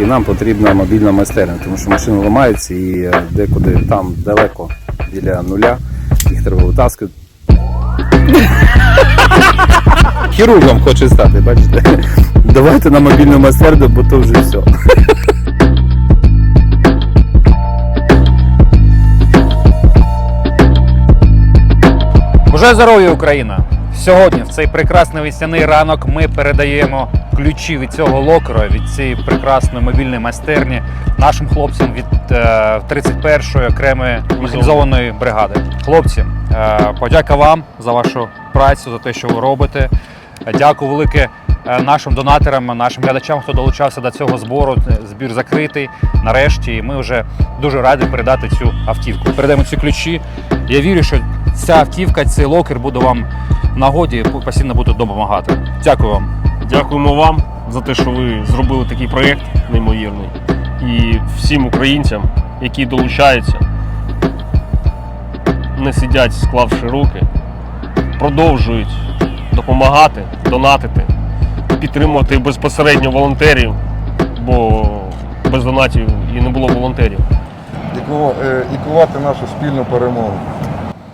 І нам потрібна мобільна майстерня, тому що машини ламаються і е, декуди там далеко біля нуля їх треба витаскувати. Хірургом хоче стати, бачите? Давайте на мобільну майстерню, бо то вже все. Боже здоров'я, Україна! Сьогодні, в цей прекрасний весняний ранок, ми передаємо ключі від цього локера, від цієї прекрасної мобільної майстерні нашим хлопцям від е, 31-ї окремої механізованої бригади. Хлопці, е, подяка вам за вашу працю, за те, що ви робите. Е, Дякую велике е, нашим донаторам, нашим глядачам, хто долучався до цього збору. Збір закритий нарешті. І ми вже дуже раді передати цю автівку. Передаємо ці ключі. Я вірю, що ця автівка, цей локер буде вам нагоді постійно буде допомагати. Дякую вам. Дякуємо вам за те, що ви зробили такий проєкт неймовірний. І всім українцям, які долучаються, не сидять, склавши руки, продовжують допомагати, донатити, підтримувати безпосередньо волонтерів, бо без донатів і не було волонтерів. е, і кувати нашу спільну перемогу.